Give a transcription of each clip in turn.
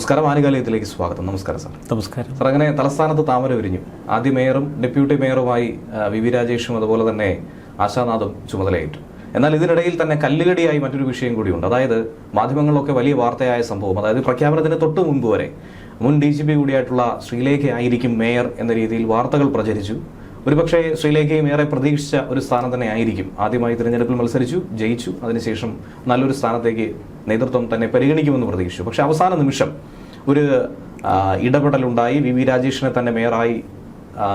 നമസ്കാരം. ആനുകാലികത്തിലേക്ക് സ്വാഗതം. നമസ്കാരം സാർ. നമസ്കാരം. സാർ അങ്ങനെ തലസ്ഥാനത്ത് താമര വിരിഞ്ഞു. ആദ്യ മേയറും ഡെപ്യൂട്ടി മേയറുമായി വി. വി. രാജേഷും അതുപോലെ തന്നെ ആശാനാഥും ചുമതലയേറ്റു. എന്നാൽ ഇതിനിടയിൽ തന്നെ കല്ലുകടിയായി മറ്റൊരു വിഷയം കൂടിയുണ്ട്. അതായത് മാധ്യമങ്ങളിലൊക്കെ വലിയ വാർത്തയായ സംഭവം. അതായത് പ്രഖ്യാപനത്തിന് തൊട്ട് മുൻപ് വരെ മുൻ ഡി ജി പി കൂടിയായിട്ടുള്ള ശ്രീലേഖ ആയിരിക്കും മേയർ എന്ന രീതിയിൽ വാർത്തകൾ പ്രചരിച്ചു. ഒരുപക്ഷെ ശ്രീലേഖയും ഏറെ പ്രതീക്ഷിച്ച ഒരു സ്ഥാനം തന്നെ ആയിരിക്കും. ആദ്യമായി തിരഞ്ഞെടുപ്പിൽ മത്സരിച്ചു ജയിച്ചു. അതിനുശേഷം നല്ലൊരു സ്ഥാനത്തേക്ക് നേതൃത്വം തന്നെ പരിഗണിക്കുമെന്ന് പ്രതീക്ഷിച്ചു. പക്ഷെ അവസാന നിമിഷം ഒരു ഇടപെടലുണ്ടായി. വി. വി. രാജേഷിനെ തന്നെ മേയറായി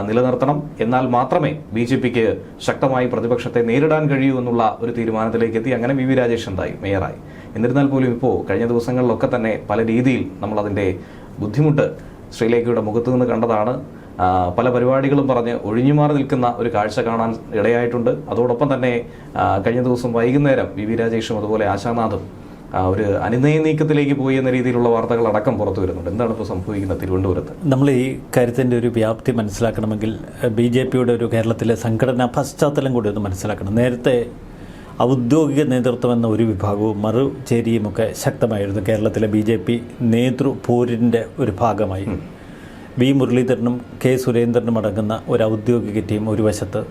നിലനിർത്തണം. എന്നാൽ മാത്രമേ ബി ജെ പിക്ക് ശക്തമായി പ്രതിപക്ഷത്തെ നേരിടാൻ കഴിയൂ എന്നുള്ള ഒരു തീരുമാനത്തിലേക്ക് എത്തി. അങ്ങനെ വി. വി. രാജേഷ് എന്തായി? മേയറായി. എന്നിരുന്നാൽ പോലും ഇപ്പോൾ കഴിഞ്ഞ ദിവസങ്ങളിലൊക്കെ തന്നെ പല രീതിയിൽ നമ്മളതിന്റെ ബുദ്ധിമുട്ട് ശ്രീലേഖയുടെ മുഖത്തു നിന്ന് കണ്ടതാണ്. പല പരിപാടികളും പറഞ്ഞ് ഒഴിഞ്ഞുമാറി നിൽക്കുന്ന ഒരു കാഴ്ച കാണാൻ ഇടയായിട്ടുണ്ട്. അതോടൊപ്പം തന്നെ കഴിഞ്ഞ ദിവസം വൈകുന്നേരം വി. വി. രാജേഷും അതുപോലെ ആശാനാഥും ഒരു അനുനയ നീക്കത്തിലേക്ക് പോയി എന്ന രീതിയിലുള്ള വാർത്തകൾ അടക്കം പുറത്തു വരുന്നുണ്ട്. എന്താണ് ഇപ്പോൾ സംഭവിക്കുന്നത് തിരുവനന്തപുരത്ത്? നമ്മൾ ഈ കാര്യത്തിന്റെ ഒരു വ്യാപ്തി മനസ്സിലാക്കണമെങ്കിൽ ബി ജെ പിയുടെ ഒരു കേരളത്തിലെ സംഘടനാ പശ്ചാത്തലം കൂടി ഒന്ന് മനസ്സിലാക്കണം. നേരത്തെ ഔദ്യോഗിക നേതൃത്വം എന്ന ഒരു വിഭാഗവും മറുചേരിയുമൊക്കെ ശക്തമായിരുന്നു. കേരളത്തിലെ ബി ജെ പി നേതൃപോരിന്റെ ഒരു ഭാഗമായി. വി മുരളീധരനും കെ സുരേന്ദ്രനും അടങ്ങുന്ന ഒരു ഔദ്യോഗിക ടീം ഒരു വശത്ത്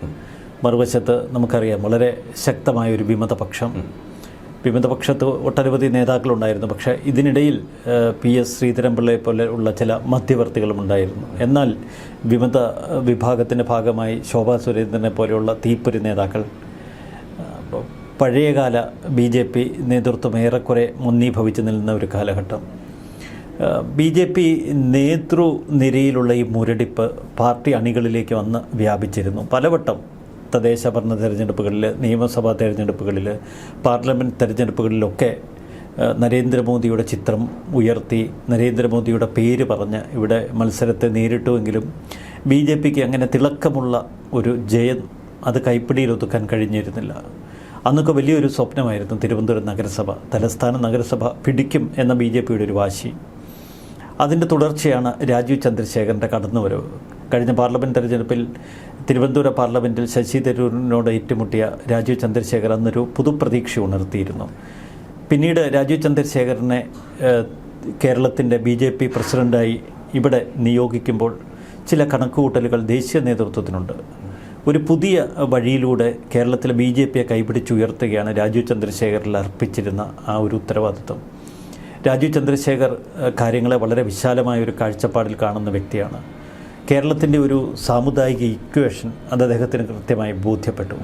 മറുവശത്ത് നമുക്കറിയാം വളരെ ശക്തമായ ഒരു വിമതപക്ഷം. വിമതപക്ഷത്ത് ഒട്ടനവധി നേതാക്കളുണ്ടായിരുന്നു. പക്ഷേ ഇതിനിടയിൽ പി എസ് ശ്രീധരൻപിള്ളയെ പോലെ ഉള്ള ചില മധ്യവർത്തികളും ഉണ്ടായിരുന്നു. എന്നാൽ വിമത വിഭാഗത്തിന്റെ ഭാഗമായി ശോഭാ സുരേന്ദ്രനെ പോലെയുള്ള തീപ്പൊരി നേതാക്കൾ പഴയകാല ബി ജെ പി നേതൃത്വം ഏറെക്കുറെ മുന്നീഭവിച്ചു നിൽക്കുന്ന ഒരു കാലഘട്ടം. ബി ജെ പി നേതൃനിരയിലുള്ള ഈ മുരടിപ്പ് പാർട്ടി അണികളിലേക്ക് വന്ന് വ്യാപിച്ചിരുന്നു. പലവട്ടം തദ്ദേശ ഭരണ തെരഞ്ഞെടുപ്പുകളിൽ നിയമസഭാ തെരഞ്ഞെടുപ്പുകളിൽ പാർലമെന്റ് തെരഞ്ഞെടുപ്പുകളിലൊക്കെ നരേന്ദ്രമോദിയുടെ ചിത്രം ഉയർത്തി നരേന്ദ്രമോദിയുടെ പേര് പറഞ്ഞ് ഇവിടെ മത്സരത്തെ നേരിട്ടുവെങ്കിലും ബി ജെ പിക്ക് അങ്ങനെ തിളക്കമുള്ള ഒരു ജയം അത് കൈപ്പിടിയിലൊതുക്കാൻ കഴിഞ്ഞിരുന്നില്ല. അന്നൊക്കെ വലിയൊരു സ്വപ്നമായിരുന്നു തിരുവനന്തപുരം നഗരസഭ. തലസ്ഥാന നഗരസഭ പിടിക്കും എന്ന ബി ജെ പിയുടെ ഒരു വാശി. അതിന്റെ തുടർച്ചയാണ് രാജീവ് ചന്ദ്രശേഖരന്റെ കടന്നുവരവ്. കഴിഞ്ഞ പാർലമെന്റ് തെരഞ്ഞെടുപ്പിൽ തിരുവനന്തപുരം പാർലമെന്റിൽ ശശി തരൂരിനോട് ഏറ്റുമുട്ടിയ രാജീവ് ചന്ദ്രശേഖർ അന്നൊരു പുതുപ്രതീക്ഷ ഉണർത്തിയിരുന്നു. പിന്നീട് രാജീവ് ചന്ദ്രശേഖരനെ കേരളത്തിന്റെ ബി ജെ പി പ്രസിഡന്റായി ഇവിടെ നിയോഗിക്കുമ്പോൾ ചില കണക്കുകൂട്ടലുകൾ ദേശീയ നേതൃത്വത്തിനുണ്ട്. ഒരു പുതിയ വഴിയിലൂടെ കേരളത്തിലെ ബി ജെ പിയെ കൈപിടിച്ചുയർത്തുകയാണ് രാജീവ് ചന്ദ്രശേഖറിൽ അർപ്പിച്ചിരുന്ന ആ ഒരു ഉത്തരവാദിത്വം. രാജീവ് ചന്ദ്രശേഖർ കാര്യങ്ങളെ വളരെ വിശാലമായ ഒരു കാഴ്ചപ്പാടിൽ കാണുന്ന വ്യക്തിയാണ്. കേരളത്തിന്റെ ഒരു സാമുദായിക ഇക്വേഷൻ അത് അദ്ദേഹത്തിന് കൃത്യമായി ബോധ്യപ്പെട്ടു.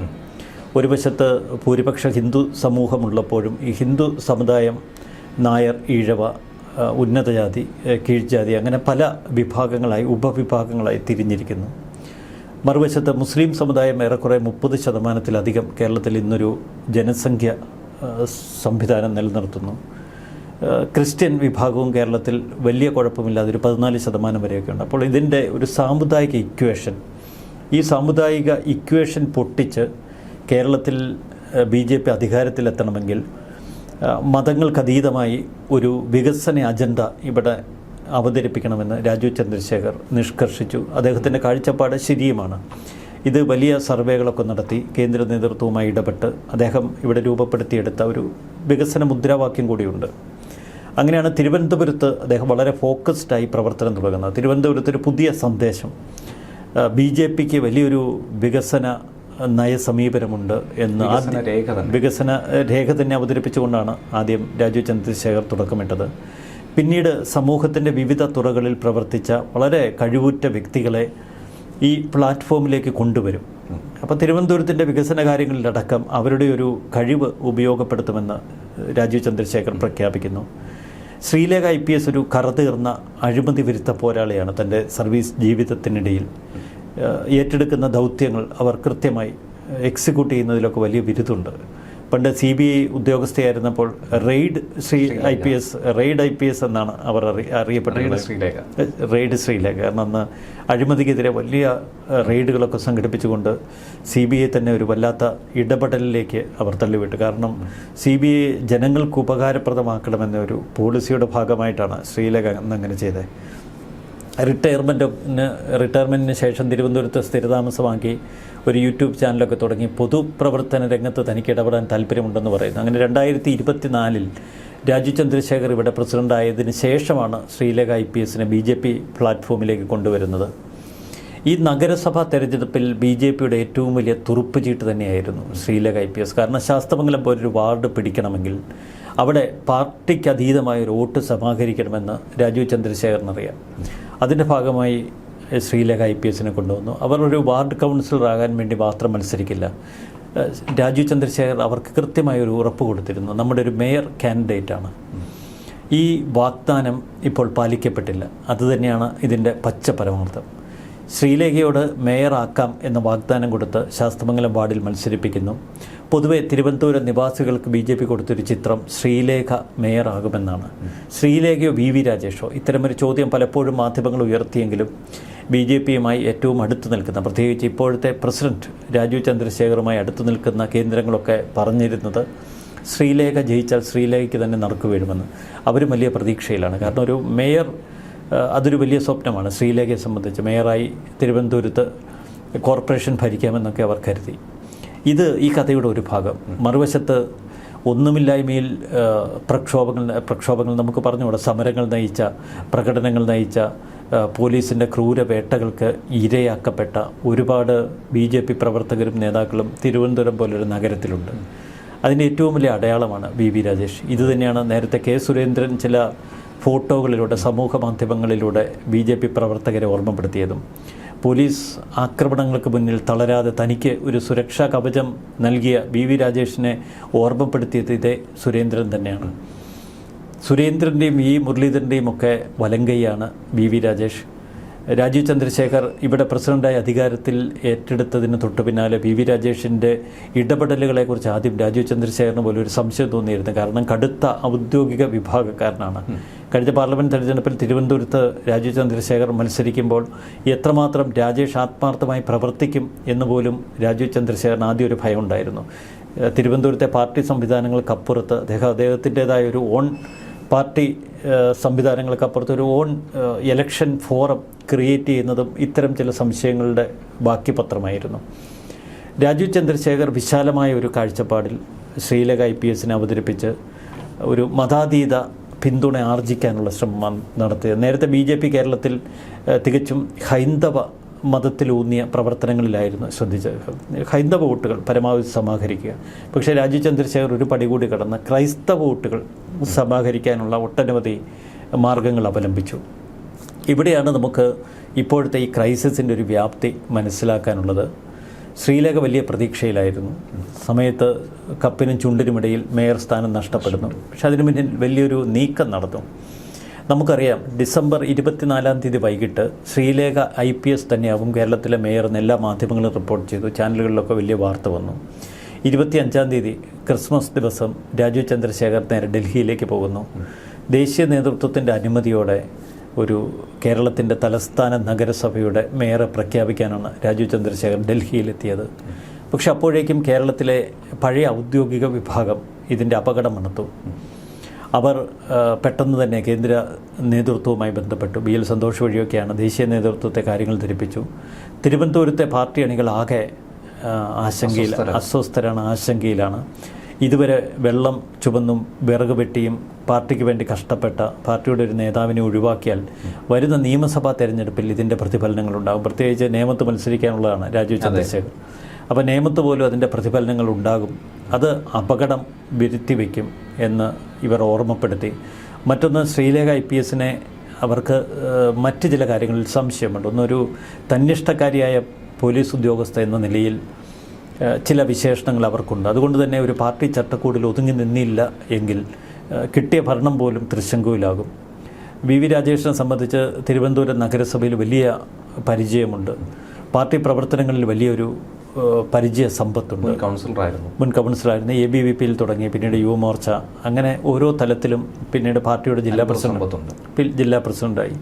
ഒരു വശത്ത് ഭൂരിപക്ഷ ഹിന്ദു സമൂഹമുള്ളപ്പോഴും ഈ ഹിന്ദു സമുദായം നായർ ഈഴവ ഉന്നതജാതി കീഴ്ജാതി അങ്ങനെ പല വിഭാഗങ്ങളായി ഉപവിഭാഗങ്ങളായി തിരിഞ്ഞിരിക്കുന്നു. മറുവശത്ത് മുസ്ലിം സമുദായം ഏറെക്കുറെ മുപ്പത് ശതമാനത്തിലധികം കേരളത്തിൽ ഇന്നൊരു ജനസംഖ്യ സംവിധാനം നിലനിർത്തുന്നു. ക്രിസ്ത്യൻ വിഭാഗവും കേരളത്തിൽ വലിയ കുഴപ്പമില്ലാതെ ഒരു പതിനാല് ശതമാനം വരെയൊക്കെ ഉണ്ട് അപ്പോൾ ഇതിന്റെ ഒരു സാമുദായിക ഇക്വേഷൻ ഈ സാമുദായിക ഇക്വേഷൻ പൊട്ടിച്ച് കേരളത്തിൽ ബി ജെ പി അധികാരത്തിലെത്തണമെങ്കിൽ മതങ്ങൾക്കതീതമായി ഒരു വികസന അജണ്ട ഇവിടെ അവതരിപ്പിക്കണമെന്ന് രാജു ചന്ദ്രശേഖർ നിഷ്കർഷിച്ചു. അദ്ദേഹത്തിന്റെ കാഴ്ചപ്പാട് ശരിയുമാണ്. ഇത് വലിയ സർവേകളൊക്കെ നടത്തി കേന്ദ്ര നേതൃത്വവുമായി ഇടപെട്ട് അദ്ദേഹം ഇവിടെ രൂപപ്പെടുത്തിയെടുത്ത ഒരു വികസന മുദ്രാവാക്യം കൂടിയുണ്ട്. അങ്ങനെയാണ് തിരുവനന്തപുരത്ത് അദ്ദേഹം വളരെ ഫോക്കസ്ഡായി പ്രവർത്തനം തുടങ്ങുന്നത്. തിരുവനന്തപുരത്ത് ഒരു പുതിയ സന്ദേശം. ബി ജെ പിക്ക് വലിയൊരു വികസന നയസമീപനമുണ്ട് എന്ന് വികസന രേഖ തന്നെ. വികസന രേഖ തന്നെ അവതരിപ്പിച്ചുകൊണ്ടാണ് ആദ്യം രാജീവ് ചന്ദ്രശേഖർ തുടക്കമിട്ടത്. പിന്നീട് സമൂഹത്തിന്റെ വിവിധ തുറകളിൽ പ്രവർത്തിച്ച വളരെ കഴിവുറ്റ വ്യക്തികളെ ഈ പ്ലാറ്റ്ഫോമിലേക്ക് കൊണ്ടുവരും. അപ്പോൾ തിരുവനന്തപുരത്തിന്റെ വികസന കാര്യങ്ങളിലടക്കം അവരുടെ ഒരു കഴിവ് ഉപയോഗപ്പെടുത്തുമെന്ന് രാജീവ് ചന്ദ്രശേഖർ പ്രഖ്യാപിക്കുന്നു. ശ്രീലേഖ ഐ പി എസ് ഒരു കറതീർന്ന അഴിമതി വിരുദ്ധ പോരാളിയാണ്. തന്റെ സർവീസ് ജീവിതത്തിനിടയിൽ ഏറ്റെടുക്കുന്ന ദൗത്യങ്ങൾ അവർ കൃത്യമായി എക്സിക്യൂട്ട് ചെയ്യുന്നതിലൊക്കെ വലിയ ബിരുദുണ്ട്. പണ്ട് C B I ഉദ്യോഗസ്ഥയായിരുന്നപ്പോൾ raid Shri I P S raid I P S എന്നാണ് അവർ അറി അറിയപ്പെട്ടിരുന്നത്. ശ്രീലേഖ. റെയ്ഡ് ശ്രീലേഖ. കാരണം അന്ന് അഴിമതിക്കെതിരെ വലിയ റെയ്ഡുകളൊക്കെ സംഘടിപ്പിച്ചുകൊണ്ട് സി ബി ഐ തന്നെ ഒരു വല്ലാത്ത ഇടപെടലിലേക്ക് അവർ തള്ളിവിട്ടു. കാരണം സി ബി ഐ ജനങ്ങൾക്ക് ഉപകാരപ്രദമാക്കണമെന്ന ഒരു പോളിസിയുടെ ഭാഗമായിട്ടാണ് ശ്രീലേഖ അന്ന് അങ്ങനെ ചെയ്തത്. റിട്ടയർമെന്റിന് റിട്ടയർമെന്റിന് ശേഷം തിരുവനന്തപുരത്ത് സ്ഥിരതാമസമാക്കി ഒരു യൂട്യൂബ് ചാനലൊക്കെ തുടങ്ങി. പൊതുപ്രവർത്തന രംഗത്ത് തനിക്ക് ഇടപെടാൻ താല്പര്യമുണ്ടെന്ന് പറയുന്നു. അങ്ങനെ രണ്ടായിരത്തി ഇരുപത്തിനാലിൽ രാജു ചന്ദ്രശേഖർ ഇവിടെ പ്രസിഡന്റായതിന് ശേഷമാണ് ശ്രീലേഖ ഐ പി എസിനെ ബി ജെ പി പ്ലാറ്റ്ഫോമിലേക്ക് കൊണ്ടുവരുന്നത്. ഈ നഗരസഭാ തെരഞ്ഞെടുപ്പിൽ ബി ജെ പിയുടെ ഏറ്റവും വലിയ തുറുപ്പ് ചീട്ട് തന്നെയായിരുന്നു ശ്രീലേഖ ഐ പി എസ്. കാരണം ശാസ്തമംഗലം പോലൊരു വാർഡ് പിടിക്കണമെങ്കിൽ അവിടെ പാർട്ടിക്ക് അതീതമായ ഒരു വോട്ട് സമാഹരിക്കണമെന്ന് രാജീവ് ചന്ദ്രശേഖരനറിയാം അതിന്റെ ഭാഗമായി ശ്രീലേഖ ഐ പി എസിനെ കൊണ്ടുവന്നു. അവർ ഒരു വാർഡ് കൗൺസിലറാകാൻ വേണ്ടി മാത്രം മത്സരിക്കില്ല. രാജീവ് ചന്ദ്രശേഖർ അവർക്ക് കൃത്യമായ ഒരു ഉറപ്പ് കൊടുത്തിരുന്നു. നമ്മുടെ ഒരു മേയർ കാൻഡിഡേറ്റ് ആണ്. ഈ വാഗ്ദാനം ഇപ്പോൾ പാലിക്കപ്പെട്ടില്ല. അതുതന്നെയാണ് ഇതിന്റെ പച്ച പരമാർത്ഥം. ശ്രീലേഖയോട് മേയറാക്കാം എന്ന വാഗ്ദാനം കൊടുത്ത് ശാസ്ത്രമംഗലം വാർഡിൽ മത്സരിപ്പിക്കുന്നു. പൊതുവെ തിരുവനന്തപുരം നിവാസികൾക്ക് ബി ജെ പി കൊടുത്തൊരു ചിത്രം ശ്രീലേഖ മേയറാകുമെന്നാണ്. ശ്രീലേഖയോ വി വി രാജേഷോ? ഇത്തരമൊരു ചോദ്യം പലപ്പോഴും മാധ്യമങ്ങൾ ഉയർത്തിയെങ്കിലും ബി ജെ പിയുമായി ഏറ്റവും അടുത്ത് നിൽക്കുന്ന പ്രത്യേകിച്ച് ഇപ്പോഴത്തെ പ്രസിഡന്റ് രാജീവ് ചന്ദ്രശേഖറുമായി അടുത്ത് നിൽക്കുന്ന കേന്ദ്രങ്ങളൊക്കെ പറഞ്ഞിരുന്നത് ശ്രീലേഖ ജയിച്ചാൽ ശ്രീലേഖയ്ക്ക് തന്നെ നറുക്ക് വീഴുമെന്ന്. അവരും വലിയ പ്രതീക്ഷയിലാണ്. കാരണം ഒരു മേയർ അതൊരു വലിയ സ്വപ്നമാണ്. ശ്രീലേഖയെ സംബന്ധിച്ച് മേയറായി തിരുവനന്തപുരത്ത് കോർപ്പറേഷൻ ഭരിക്കാമെന്നൊക്കെ അവർ കരുതി. ഇത് ഈ കഥയുടെ ഒരു ഭാഗം. മറുവശത്ത് ഒന്നുമില്ലായ്മയിൽ പ്രക്ഷോഭങ്ങൾ പ്രക്ഷോഭങ്ങൾ നമുക്ക് പറഞ്ഞുകൂടെ. സമരങ്ങൾ നയിച്ച പ്രകടനങ്ങൾ നയിച്ച പോലീസിന്റെ ക്രൂര വേട്ടകൾക്ക് ഇരയാക്കപ്പെട്ട ഒരുപാട് ബി ജെ പി പ്രവർത്തകരും നേതാക്കളും തിരുവനന്തപുരം പോലൊരു നഗരത്തിലുണ്ട്. അതിന്റെ ഏറ്റവും വലിയ അടയാളമാണ് വി വി രാജേഷ്. ഇതുതന്നെയാണ് നേരത്തെ കെ സുരേന്ദ്രൻ ചില ഫോട്ടോകളിലൂടെ സമൂഹ മാധ്യമങ്ങളിലൂടെ ബി ജെ പി പ്രവർത്തകരെ ഓർമ്മപ്പെടുത്തിയതും. പോലീസ് ആക്രമണങ്ങൾക്ക് മുന്നിൽ തളരാതെ തനിക്ക് ഒരു സുരക്ഷാ കവചം നൽകിയ വി വി രാജേഷിനെ ഓർമ്മപ്പെടുത്തിയത് ഇതേ സുരേന്ദ്രൻ തന്നെയാണ്. സുരേന്ദ്രന്റെയും ഇ മുരളീധരന്റെയും ഒക്കെ വലങ്കൈയാണ് വി വി രാജേഷ്. രാജീവ് ചന്ദ്രശേഖർ ഇവിടെ പ്രസിഡന്റായി അധികാരത്തിൽ ഏറ്റെടുത്തതിന് തൊട്ടു പിന്നാലെ പി വി രാജേഷിന്റെ ഇടപെടലുകളെക്കുറിച്ച് ആദ്യം രാജീവ് ചന്ദ്രശേഖറിന് പോലും ഒരു സംശയം തോന്നിയിരുന്നു. കാരണം കടുത്ത ഔദ്യോഗിക വിഭാഗക്കാരനാണ്. കഴിഞ്ഞ പാർലമെന്റ് തെരഞ്ഞെടുപ്പിൽ തിരുവനന്തപുരത്ത് രാജീവ് ചന്ദ്രശേഖർ മത്സരിക്കുമ്പോൾ എത്രമാത്രം രാജേഷ് ആത്മാർത്ഥമായി പ്രവർത്തിക്കും എന്ന് പോലും രാജീവ് ചന്ദ്രശേഖറിന് ആദ്യം ഒരു ഭയം ഉണ്ടായിരുന്നു. തിരുവനന്തപുരത്തെ പാർട്ടി സംവിധാനങ്ങൾക്കപ്പുറത്ത് അദ്ദേഹം അദ്ദേഹത്തിന്റെതായ ഒരു ഓൺ പാർട്ടി സംവിധാനങ്ങൾക്കപ്പുറത്ത് ഒരു ഓൺ ഇലക്ഷൻ ഫോറം ക്രിയേറ്റ് ചെയ്യുന്നതും ഇത്തരം ചില സംശയങ്ങളുടെ ബാക്കി പത്രമായിരുന്നു രാജീവ് ചന്ദ്രശേഖർ വിശാലമായ ഒരു കാഴ്ചപ്പാടിൽ ശ്രീലേഖ ഐ പി എസിനെ അവതരിപ്പിച്ച് ഒരു മതാതീത പിന്തുണ ആർജിക്കാനുള്ള ശ്രമം നടത്തിയത്. നേരത്തെ ബി ജെ പി കേരളത്തിൽ തികച്ചും ഹൈന്ദവ മതത്തിലൂന്നിയ പ്രവർത്തനങ്ങളിലായിരുന്നു ശ്രദ്ധിച്ചത് ഹൈന്ദവ വോട്ടുകൾ പരമാവധി സമാഹരിക്കുക. പക്ഷേ രാജീവ് ചന്ദ്രശേഖർ ഒരു പടി കൂടി കടന്ന് ക്രൈസ്തവ വോട്ടുകൾ സമാഹരിക്കാനുള്ള ഒട്ടനവധി മാർഗങ്ങൾ അവലംബിച്ചു. ഇവിടെയാണ് നമുക്ക് ഇപ്പോഴത്തെ ഈ ക്രൈസിസിന്റെ ഒരു വ്യാപ്തി മനസ്സിലാക്കാനുള്ളത്. ശ്രീലേഖ വലിയ പ്രതീക്ഷയിലായിരുന്നു. സമയത്ത് കപ്പിനും ചുണ്ടിനുമിടയിൽ മേയർ സ്ഥാനം നഷ്ടപ്പെടുന്നു. പക്ഷെ അതിനു മുന്നിൽ വലിയൊരു നീക്കം നടന്നു. നമുക്കറിയാം ഡിസംബർ ഇരുപത്തിനാലാം തീയതി വൈകിട്ട് ശ്രീലേഖ ഐ പി എസ് തന്നെയാവും കേരളത്തിലെ മേയർ എന്ന് എല്ലാ മാധ്യമങ്ങളും റിപ്പോർട്ട് ചെയ്തു. ചാനലുകളിലൊക്കെ വലിയ വാർത്ത വന്നു. ഇരുപത്തി അഞ്ചാം തീയതി ക്രിസ്മസ് ദിവസം രാജീവ് ചന്ദ്രശേഖർ നേരെ ഡൽഹിയിലേക്ക് പോകുന്നു. ദേശീയ നേതൃത്വത്തിന്റെ അനുമതിയോടെ ഒരു കേരളത്തിന്റെ തലസ്ഥാന നഗരസഭയുടെ മേയറെ പ്രഖ്യാപിക്കാനാണ് രാജീവ് ചന്ദ്രശേഖർ ഡൽഹിയിലെത്തിയത്. പക്ഷെ അപ്പോഴേക്കും കേരളത്തിലെ പഴയ ഔദ്യോഗിക വിഭാഗം ഇതിന്റെ അപകടം മണത്തു. അവർ പെട്ടെന്ന് തന്നെ കേന്ദ്ര നേതൃത്വവുമായി ബന്ധപ്പെട്ടു. ബി എൽ സന്തോഷ് വഴിയൊക്കെയാണ് ദേശീയ നേതൃത്വത്തെ കാര്യങ്ങൾ ധരിപ്പിച്ചു. തിരുവനന്തപുരത്തെ പാർട്ടി അണികൾ ആകെ ആശങ്കയിൽ അസ്വസ്ഥരാണ് ആശങ്കയിലാണ്. ഇതുവരെ വെള്ളം ചുവന്നും വിറക് വെട്ടിയും പാർട്ടിക്ക് വേണ്ടി കഷ്ടപ്പെട്ട പാർട്ടിയുടെ ഒരു നേതാവിനെ ഒഴിവാക്കിയാൽ വരുന്ന നിയമസഭാ തെരഞ്ഞെടുപ്പിൽ ഇതിന്റെ പ്രതിഫലനങ്ങളുണ്ടാകും പ്രത്യേകിച്ച് നിയമത്ത് മത്സരിക്കാനുള്ളതാണ് രാജീവ് ചന്ദ്രശേഖർ അപ്പോൾ നിയമത്ത് പോലും അതിന്റെ പ്രതിഫലനങ്ങൾ ഉണ്ടാകും. അത് അപകടം വരുത്തി വയ്ക്കും എന്ന് ഇവർ ഓർമ്മപ്പെടുത്തി. മറ്റൊന്ന് ശ്രീലേഖ ഐ പി എസിനെ അവർക്ക് മറ്റ് ചില കാര്യങ്ങളിൽ സംശയമുണ്ട്. ഒന്നൊരു തന്നിഷ്ടക്കാരിയായ പോലീസ് ഉദ്യോഗസ്ഥ എന്ന നിലയിൽ ചില വിശേഷണങ്ങൾ അവർക്കുണ്ട്. അതുകൊണ്ട് തന്നെ ഒരു പാർട്ടി ചട്ടക്കൂടിൽ ഒതുങ്ങി നിന്നില്ല എങ്കിൽ കിട്ടിയ ഭരണം പോലും തൃശങ്കുവിലാകും വി വി രാജേഷിനെ സംബന്ധിച്ച് തിരുവനന്തപുരം നഗരസഭയിൽ വലിയ പരിചയമുണ്ട്. പാർട്ടി പ്രവർത്തനങ്ങളിൽ വലിയൊരു പരിചയ സമ്പത്തുണ്ട്. മുൻ കൗൺസിലറായിരുന്നു. മുൻ കൗൺസിലറായിരുന്നു. എ ബി വി പിയിൽ തുടങ്ങി പിന്നീട് യുവമോർച്ച അങ്ങനെ ഓരോ തലത്തിലും പിന്നീട് പാർട്ടിയുടെ ജില്ലാ പ്രസിഡന്റ് ജില്ലാ പ്രസിഡന്റായി.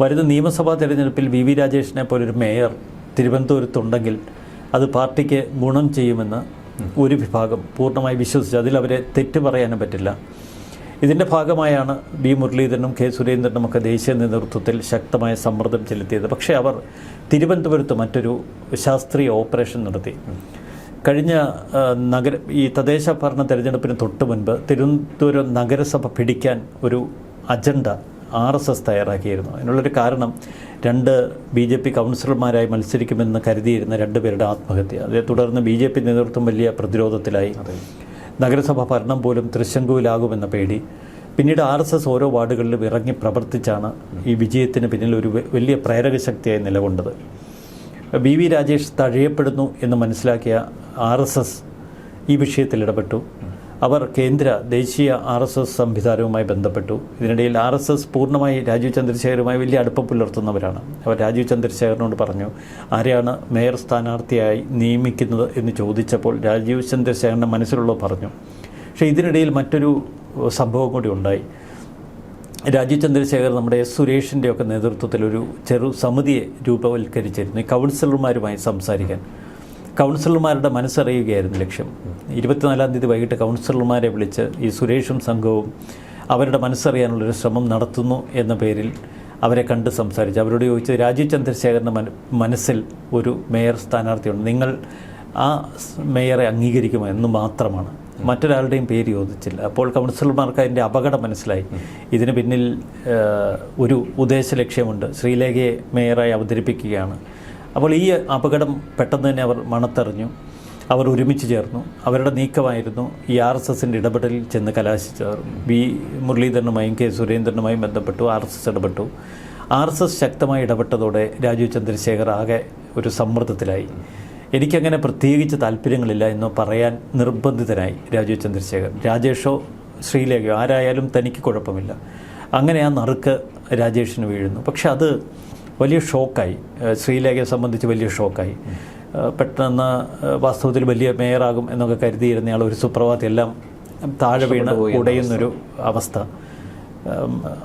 വരുന്ന നിയമസഭാ തെരഞ്ഞെടുപ്പിൽ വി വി രാജേഷിനെ പോലൊരു മേയർ തിരുവനന്തപുരത്തുണ്ടെങ്കിൽ അത് പാർട്ടിക്ക് ഗുണം ചെയ്യുമെന്ന് ഒരു വിഭാഗം പൂർണമായി വിശ്വസിച്ചു അവരെ തെറ്റ് പറയാനും പറ്റില്ല. ഇതിന്റെ ഭാഗമായാണ് ബി മുരളീധരനും കെ. സുരേന്ദ്രനും ഒക്കെ ദേശീയ നേതൃത്വത്തിൽ ശക്തമായ സമ്മർദ്ദം ചെലുത്തിയത്. പക്ഷേ അവർ തിരുവനന്തപുരത്ത് മറ്റൊരു ശാസ്ത്രീയ ഓപ്പറേഷൻ നടത്തി. കഴിഞ്ഞ നഗര ഈ തദ്ദേശ ഭരണ തെരഞ്ഞെടുപ്പിന് തൊട്ട് മുൻപ് തിരുവനന്തപുരം നഗരസഭ പിടിക്കാൻ ഒരു അജണ്ട ആർ എസ് എസ് തയ്യാറാക്കിയിരുന്നു. അതിനുള്ളൊരു കാരണം രണ്ട് ബി ജെ പി കൗൺസിലർമാരായി മത്സരിക്കുമെന്ന് കരുതിയിരുന്ന രണ്ടുപേരുടെ ആത്മഹത്യ. അതേ തുടർന്ന് ബി ജെ പി നേതൃത്വം വലിയ പ്രതിരോധത്തിലായി. നഗരസഭ ഭരണം പോലും തൃശങ്കുവിലാകുമെന്ന പേടി. പിന്നീട് ആർ എസ് എസ് ഓരോ വാർഡുകളിലും ഇറങ്ങി പ്രവർത്തിച്ചാണ് ഈ വിജയത്തിന് പിന്നിൽ ഒരു വലിയ പ്രേരക ശക്തിയായി നിലകൊണ്ടത്. ബി വി രാജേഷ് തഴയപ്പെടുന്നു എന്ന് മനസ്സിലാക്കിയ ആർ എസ് എസ് ഈ വിഷയത്തിൽ ഇടപെട്ടു. അവർ കേന്ദ്ര ദേശീയ ആർ എസ് എസ് സംവിധാനവുമായി ബന്ധപ്പെട്ടു. ഇതിനിടയിൽ ആർ എസ് എസ് പൂർണമായി രാജീവ് ചന്ദ്രശേഖരുമായി വലിയ അടുപ്പം പുലർത്തുന്നവരാണ്. അവർ രാജീവ് ചന്ദ്രശേഖരനോട് പറഞ്ഞു ആരെയാണ് മേയർ സ്ഥാനാർത്ഥിയായി നിയമിക്കുന്നത് എന്ന് ചോദിച്ചപ്പോൾ രാജീവ് ചന്ദ്രശേഖരന്റെ മനസ്സിലുള്ളത് പറഞ്ഞു. പക്ഷേ ഇതിനിടയിൽ മറ്റൊരു സംഭവം കൂടി ഉണ്ടായി. രാജീവ് ചന്ദ്രശേഖർ നമ്മുടെ എസ് സുരേഷിന്റെ ഒക്കെ നേതൃത്വത്തിൽ ഒരു ചെറു സമിതിയെ രൂപവൽക്കരിച്ചിരുന്നു. ഈ കൗൺസിലർമാരുമായി സംസാരിക്കാൻ. കൗൺസിലർമാരുടെ മനസ്സറിയുകയായിരുന്നു ലക്ഷ്യം. ഇരുപത്തിനാലാം തീയതി വൈകിട്ട് കൗൺസിലർമാരെ വിളിച്ച് ഈ സുരേഷും സംഘവും അവരുടെ മനസ്സറിയാനുള്ളൊരു ശ്രമം നടത്തുന്നു എന്ന പേരിൽ അവരെ കണ്ട് സംസാരിച്ചു. അവരോട് ചോദിച്ചത് രാജീവ് ചന്ദ്രശേഖരന്റെ മന മനസ്സിൽ ഒരു മേയർ സ്ഥാനാർത്ഥിയുണ്ട്. നിങ്ങൾ ആ മേയറെ അംഗീകരിക്കുമോ എന്ന് മാത്രമാണ്. മറ്റൊരാളുടെയും പേര് ചോദിച്ചില്ല. അപ്പോൾ കൗൺസിലർമാർക്ക് അതിന്റെ അപകടം മനസ്സിലായി. ഇതിന് പിന്നിൽ ഒരു ഉദ്ദേശ ലക്ഷ്യമുണ്ട്. ശ്രീലേഖയെ മേയറായി അവതരിപ്പിക്കുകയാണ്. അപ്പോൾ ഈ അപകടം പെട്ടെന്ന് തന്നെ അവർ മണത്തെറിഞ്ഞു. അവർ ഒരുമിച്ച് ചേർന്നു. അവരുടെ നീക്കമായിരുന്നു ഈ ആർ എസ് എസിന്റെ ഇടപെടലിൽ ചെന്ന് കലാശിച്ചത് ബി മുരളീധരനുമായും കെ സുരേന്ദ്രനുമായും ബന്ധപ്പെട്ടു. ആർ എസ് എസ് ഇടപെട്ടു. ആർ എസ് എസ് ശക്തമായി ഇടപെട്ടതോടെ രാജീവ് ചന്ദ്രശേഖർ ആകെ ഒരു സമ്മർദ്ദത്തിലായി. എനിക്കങ്ങനെ പ്രത്യേകിച്ച് താല്പര്യങ്ങളില്ല എന്ന് പറയാൻ നിർബന്ധിതനായി രാജീവ് ചന്ദ്രശേഖർ. രാജേഷോ ശ്രീലേഖയോ ആരായാലും തനിക്ക് കുഴപ്പമില്ല. അങ്ങനെ ആ നറുക്ക് രാജേഷിന് വീഴുന്നു. പക്ഷെ അത് വലിയ ഷോക്കായി. ശ്രീലേഖയെ സംബന്ധിച്ച് വലിയ ഷോക്കായി. പെട്ടെന്ന് വാസ്തവത്തിൽ വലിയ മേയറാകും എന്നൊക്കെ കരുതിയിരുന്നയാൾ ഒരു സുപ്രഭാതം എല്ലാം താഴെ വീണ് ഉടയുന്നൊരു അവസ്ഥ.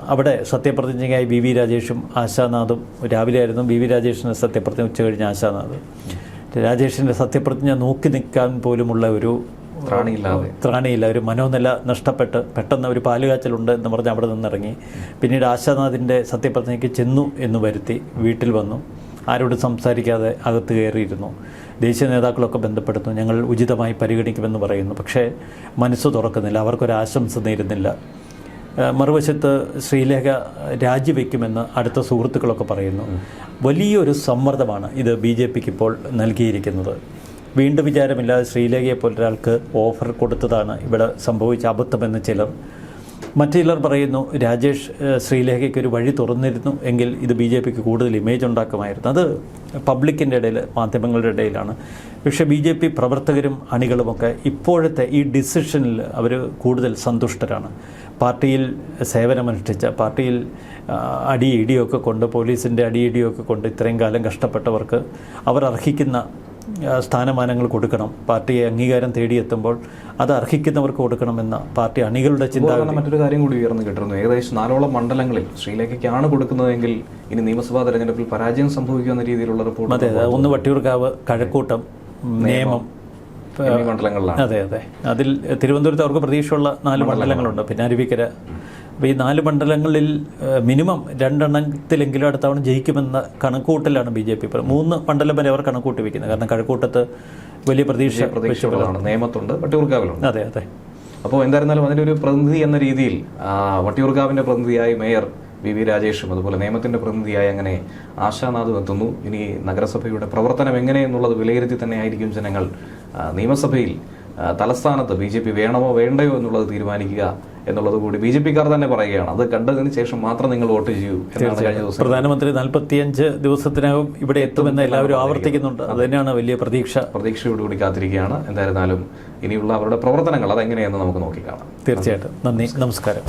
അവിടെ സത്യപ്രതിജ്ഞയായി ബി വി രാജേഷും ആശാനാഥും രാവിലെ ആയിരുന്നു ബി വി രാജേഷിന് സത്യപ്രതിജ്ഞ ഉച്ച കഴിഞ്ഞ് ആശാനാഥ്. രാജേഷിന്റെ സത്യപ്രതിജ്ഞ നോക്കി നിൽക്കാൻ പോലുമുള്ള ഒരു ത്രാണിയില്ല. ഒരു മനോനില നഷ്ടപ്പെട്ട് പെട്ടെന്ന് ഒരു പാലുകാച്ചലുണ്ട് എന്ന് പറഞ്ഞ് അവിടെ നിന്നിറങ്ങി. പിന്നീട് ആശാനാഥിന്റെ സത്യപ്രതിജ്ഞയ്ക്ക് ചെന്നു എന്ന് വരുത്തി വീട്ടിൽ വന്നു. ആരോടും സംസാരിക്കാതെ അകത്ത് കയറിയിരുന്നു. ദേശീയ നേതാക്കളൊക്കെ ബന്ധപ്പെടുന്നു. ഞങ്ങൾ ഉചിതമായി പരിഗണിക്കുമെന്ന് പറയുന്നു. പക്ഷേ മനസ്സ് തുറക്കുന്നില്ല. അവർക്കൊരു ആശംസ നേരുന്നില്ല. മറുവശത്ത് ശ്രീലേഖ രാജിവെക്കുമെന്ന് അടുത്ത സുഹൃത്തുക്കളൊക്കെ പറയുന്നു. വലിയൊരു സമ്മർദ്ദമാണ് ഇത് ബി ജെ പിക്ക് ഇപ്പോൾ നൽകിയിരിക്കുന്നത്. വീണ്ടും വിചാരമില്ലാതെ ശ്രീലേഖയെ പോലൊരാൾക്ക് ഓഫർ കൊടുത്തതാണ് ഇവിടെ സംഭവിച്ച അബദ്ധമെന്ന് ചിലർ. മറ്റു ചിലർ പറയുന്നു രാജേഷ് ശ്രീലേഖയ്ക്ക് ഒരു വഴി തുറന്നിരുന്നു എങ്കിൽ ഇത് ബി ജെ പിക്ക് കൂടുതൽ ഇമേജ് ഉണ്ടാക്കുമായിരുന്നു. അത് പബ്ലിക്കിന്റെ ഇടയിൽ മാധ്യമങ്ങളുടെ ഇടയിലാണ്. പക്ഷേ ബി ജെ പി പ്രവർത്തകരും അണികളുമൊക്കെ ഇപ്പോഴത്തെ ഈ ഡിസിഷനിൽ അവർ കൂടുതൽ സന്തുഷ്ടരാണ്. പാർട്ടിയിൽ സേവനമനുഷ്ഠിച്ച പാർട്ടിയിൽ അടിയിടിയൊക്കെ കൊണ്ട് പോലീസിന്റെ അടി ഇടിയൊക്കെ കൊണ്ട് ഇത്രയും കാലം കഷ്ടപ്പെട്ടവർക്ക് അവർ അർഹിക്കുന്ന സ്ഥാനമാനങ്ങൾ കൊടുക്കണം. പാർട്ടിയെ അംഗീകാരം തേടിയെത്തുമ്പോൾ അത് അർഹിക്കുന്നവർക്ക് കൊടുക്കണമെന്ന പാർട്ടി അണികളുടെ ചിന്ത മറ്റൊരു കാര്യം കൂടി ഉയർന്നു കേട്ടിരുന്നു ഏകദേശം നാലോളം മണ്ഡലങ്ങളിൽ ശ്രീലേഖയ്ക്കാണ് കൊടുക്കുന്നതെങ്കിൽ ഇനി നിയമസഭാ തെരഞ്ഞെടുപ്പിൽ പരാജയം സംഭവിക്കുന്ന രീതിയിലുള്ള റിപ്പോർട്ട് അതെ അതെ. ഒന്ന് വട്ടിയൂർക്കാവ് കഴക്കൂട്ടം നിയമം മണ്ഡലങ്ങളിലാണ്. അതെ അതെ. അതിൽ തിരുവനന്തപുരത്ത് അവർക്ക് പ്രതീക്ഷയുള്ള നാല് മണ്ഡലങ്ങളുണ്ട്. പിന്നെ അരുവിക്കര അപ്പോൾ ഈ നാല് മണ്ഡലങ്ങളിൽ മിനിമം രണ്ടെണ്ണത്തിലെങ്കിലും അടുത്ത തവണ ജയിക്കുമെന്ന കണക്കൂട്ടലാണ് ബി ജെ പി. മൂന്ന് മണ്ഡലം വരെ അവർ കണക്കൂട്ടി വയ്ക്കുന്നത് കാരണം കഴക്കൂട്ടത്ത് വലിയ പ്രതീക്ഷ പ്രതീക്ഷകളാണ് നിയമത്തുണ്ട് വട്ടിയൂർക്കാവിലുണ്ട്. അതെ അതെ. അപ്പോൾ എന്തായിരുന്നാലും അതിന്റെ ഒരു പ്രതിനിധി എന്ന രീതിയിൽ വട്ടിയൂർക്കാവിന്റെ പ്രതിനിധിയായി മേയർ വി വി രാജേഷും അതുപോലെ നിയമത്തിന്റെ പ്രതിനിധിയായി അങ്ങനെ ആശാനാഥും എത്തുന്നു. ഇനി നഗരസഭയുടെ പ്രവർത്തനം എങ്ങനെയെന്നുള്ളത് വിലയിരുത്തി തന്നെ ആയിരിക്കും ജനങ്ങൾ നിയമസഭയിൽ തലസ്ഥാനത്ത് ബി ജെ പി വേണമോ വേണ്ടയോ എന്നുള്ളത് തീരുമാനിക്കുക എന്നുള്ളത് കൂടി ബി ജെ പിക്കാർ തന്നെ പറയുകയാണ്. അത് കണ്ടതിന് ശേഷം മാത്രം നിങ്ങൾ വോട്ട് ചെയ്യൂ എന്നാണ് കഴിഞ്ഞ ദിവസം പ്രധാനമന്ത്രി നാൽപ്പത്തിയഞ്ച് ദിവസത്തിനകം ഇവിടെ എത്തുമെന്ന് എല്ലാവരും ആവർത്തിക്കുന്നുണ്ട്. അത്. തന്നെയാണ് വലിയ പ്രതീക്ഷ. പ്രതീക്ഷയോടുകൂടി കാത്തിരിക്കുകയാണ്. എന്തായിരുന്നാലും ഇനിയുള്ള അവരുടെ പ്രവർത്തനങ്ങൾ അതെങ്ങനെയെന്ന് നമുക്ക് നോക്കിക്കാണാം. തീർച്ചയായിട്ടും. നന്ദി. നമസ്കാരം.